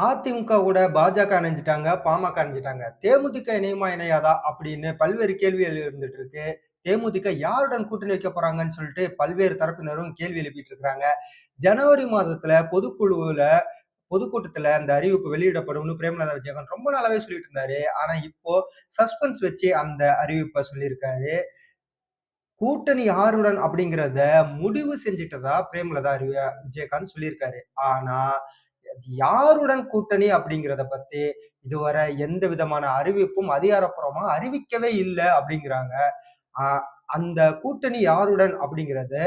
அதிமுக கூட பாஜக இணைஞ்சிட்டாங்க பாமக இணைஞ்சிட்டாங்க தேமுதிக இணையுமா, இணையாதா அப்படின்னு பல்வேறு கேள்விகள் இருந்துட்டு இருக்கு. தேமுதிக யாருடன் கூட்டணி வைக்க போறாங்கன்னு சொல்லிட்டு பல்வேறு தரப்பினரும் கேள்வி எழுப்பிட்டு இருக்காங்க. ஜனவரி மாதத்துல பொதுக்குழுவுல பொதுக்கூட்டத்துல அந்த அறிவிப்பு வெளியிடப்படும்னு பிரேமலதா விஜயகாந்த் ரொம்ப நாளாவே சொல்லிட்டு இருந்தாரு. ஆனா இப்போ சஸ்பென்ஸ் வச்சு அந்த அறிவிப்பை சொல்லியிருக்காரு. கூட்டணி யாருடன் அப்படிங்கிறத முடிவு செஞ்சுட்டதா பிரேமலதா அறிவி விஜயகாந்த் சொல்லியிருக்காரு. ஆனா யாருடன் கூட்டணி அப்படிங்கிறத பத்தி இதுவரை எந்த விதமான அறிவிப்பும் அதிகாரப்பூர்வமா அறிவிக்கவே இல்லை அப்படிங்கிறாங்க. அந்த கூட்டணி யாருடன் அப்படிங்கிறது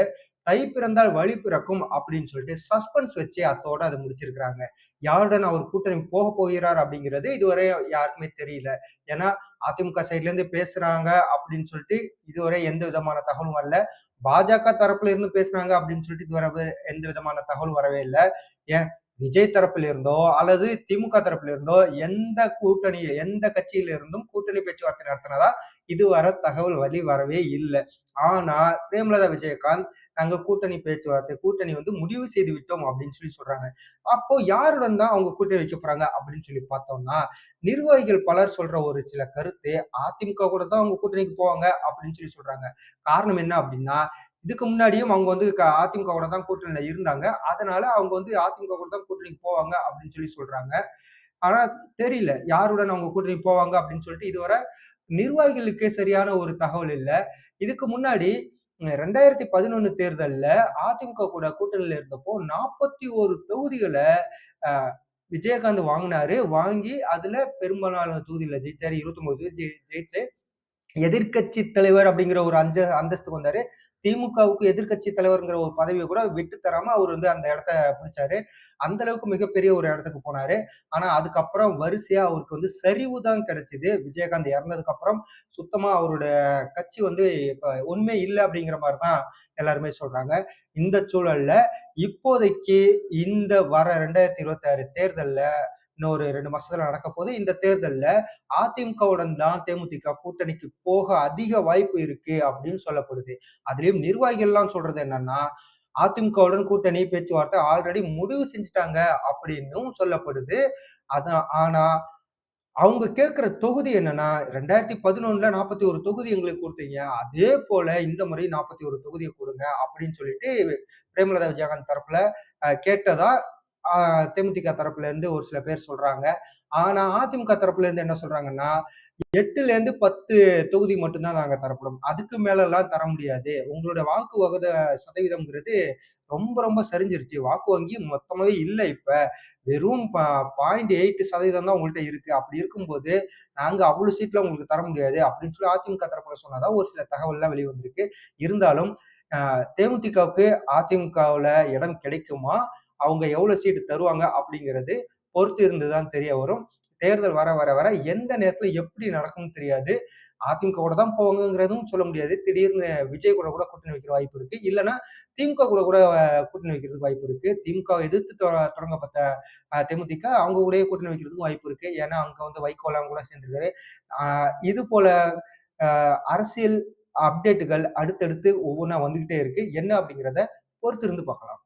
தை பிறந்தால் வழி பிறக்கும் அப்படின்னு சொல்லிட்டு சஸ்பென்ஸ் வச்சு அத்தோட அதை முடிச்சிருக்கிறாங்க. யாருடன் அவர் கூட்டணி போக போகிறார் அப்படிங்கிறது இதுவரை யாருக்குமே தெரியல. ஏன்னா அதிமுக சைட்ல இருந்து பேசுறாங்க அப்படின்னு சொல்லிட்டு இதுவரை எந்த விதமான தகவலும் வரல. பாஜக தரப்புல இருந்து பேசுறாங்க அப்படின்னு சொல்லிட்டு இதுவரை எந்த விதமான தகவலும் வரவே இல்லை ஏன் விஜய் தரப்புல இருந்தோ அல்லது திமுக தரப்புல இருந்தோ எந்த கூட்டணி எந்த கட்சியில இருந்தும் கூட்டணி பேச்சுவார்த்தை நடத்தினதா இதுவரை தகவல் வழி வரவே இல்லை. ஆனா பிரேமலதா விஜயகாந்த் நாங்க கூட்டணி பேச்சுவார்த்தை கூட்டணி வந்து முடிவு செய்து விட்டோம் அப்படின்னு சொல்லி சொல்றாங்க. அப்போ யாருடன் தான் அவங்க கூட்டணி வைக்க போறாங்க அப்படின்னு சொல்லி பார்த்தோம்னா நிர்வாகிகள் பலர் சொல்ற ஒரு சில கருத்து அதிமுக கூட தான் அவங்க கூட்டணிக்கு போவாங்க அப்படின்னு சொல்லி சொல்றாங்க. காரணம் என்ன அப்படின்னா இதுக்கு முன்னாடியும் அவங்க வந்து அதிமுக கூட தான் கூட்டணியில இருந்தாங்க. அதனால அவங்க வந்து அதிமுக கூட தான் கூட்டணிக்கு போவாங்க அப்படின்னு சொல்லி சொல்றாங்க. ஆனா தெரியல. யாருடன் அவங்க கூட்டணி போவாங்க அப்படின்னு சொல்லிட்டு இதுவரை நிர்வாகிகளுக்கே சரியான ஒரு தகவல் இல்லை. இதுக்கு முன்னாடி ரெண்டாயிரத்தி பதினொன்னு தேர்தலில் அதிமுக கூட கூட்டணியில இருந்தப்போ நாற்பத்தி ஒரு தொகுதிகளை விஜயகாந்த் வாங்கினாரு. வாங்கி அதுல பெரும்பாலான தொகுதியில ஜெயிச்சாரு. இருபத்தி ஒன்பது ஜெயிச்சு எதிர்கட்சி தலைவர் அப்படிங்கிற ஒரு அஞ்ச அந்தஸ்துக்கு வந்தாரு. திமுகவுக்கு எதிர்கட்சி தலைவர்ங்கிற ஒரு பதவியை கூட விட்டு தராம அவர் வந்து அந்த இடத்த பிடிச்சாரு. அந்த அளவுக்கு மிகப்பெரிய ஒரு இடத்துக்கு போனாரு. ஆனா அதுக்கப்புறம் வரிசையா அவருக்கு வந்து சரிவு தான் கிடைச்சிது. விஜயகாந்த் இறந்ததுக்கு அப்புறம் சுத்தமா அவரோட கட்சி வந்து இப்ப உண்மை இல்லை அப்படிங்கிற மாதிரி தான் எல்லாருமே சொல்றாங்க. இந்த சூழல்ல இப்போதைக்கு இந்த வர ரெண்டாயிரத்தி இருபத்தி ஆறு தேர்தல்ல இன்னொரு ரெண்டு மாசத்துல நடக்க போது இந்த தேர்தல்ல அதிமுகவுடன் தான் தேமுதிக கூட்டணிக்கு போக அதிக வாய்ப்பு இருக்கு அப்படின்னு சொல்லப்படுது. அதுலயும் நிர்வாகிகள் எல்லாம் சொல்றது என்னன்னா அதிமுகவுடன் கூட்டணி பேச்சுவார்த்தை ஆல்ரெடி முடிவு செஞ்சுட்டாங்க அப்படின்னும் சொல்லப்படுது. அதான் ஆனா அவங்க கேட்கிற தொகுதி என்னன்னா ரெண்டாயிரத்தி பதினொன்னுல நாற்பத்தி ஒரு தொகுதி எங்களுக்கு கொடுத்தீங்க. அதே போல இந்த முறை நாற்பத்தி ஒரு தொகுதியை கொடுங்க அப்படின்னு சொல்லிட்டு பிரேமலதா விஜயகாந்த் தரப்புல கேட்டதா தேமுதிக தரப்புல இருந்து ஒரு சில பேர் சொல்றாங்க. ஆனா அதிமுக தரப்புல இருந்து என்ன சொல்றாங்கன்னா எட்டுல இருந்து பத்து தொகுதி மட்டும்தான் நாங்க தரப்படும். அதுக்கு மேல எல்லாம் தர முடியாது. உங்களோட வாக்கு வகத சதவீதம்ங்கிறது ரொம்ப ரொம்ப சரிஞ்சிருச்சு. வாக்கு வங்கி மொத்தமாவே இல்லை இப்ப. வெறும் பாயிண்ட் எயிட் சதவீதம் தான் உங்கள்கிட்ட இருக்கு. அப்படி இருக்கும்போது நாங்க அவ்வளவு சீட்ல உங்களுக்கு தர முடியாது அப்படின்னு சொல்லி அதிமுக தரப்புல சொன்னாதான் ஒரு சில தகவல் எல்லாம் வெளிவந்திருக்கு இருந்தாலும் தேமுதிகவுக்கு அதிமுகவுல இடம் கிடைக்குமா? அவங்க எவ்வளவு சீட்டு தருவாங்க அப்படிங்கிறது பொறுத்து இருந்துதான் தெரிய வரும். தேர்தல் வர வர வர எந்த நேரத்துல எப்படி நடக்கும்னு தெரியாது. அதிமுக கூட தான் போவாங்கிறதும் சொல்ல முடியாது. திடீர்னு விஜய் கூட கூட கூட்டணி வைக்கிற வாய்ப்பு இருக்கு. இல்லைன்னா திமுக கூட கூட கூட்டணி வைக்கிறதுக்கு வாய்ப்பு இருக்கு. திமுக எதிர்த்து தொடங்கப்பட்ட தேமுதிக அவங்க கூட கூட்டணி வைக்கிறதுக்கும் வாய்ப்பு இருக்கு. ஏன்னா அங்க வந்து வைகோலாம் கூட சேர்ந்திருக்காரு. இது போல அரசியல் அப்டேட்டுகள் அடுத்தடுத்து ஒவ்வொன்றா வந்துகிட்டே இருக்கு. என்ன அப்படிங்கிறத பொறுத்து இருந்து பார்க்கலாம்.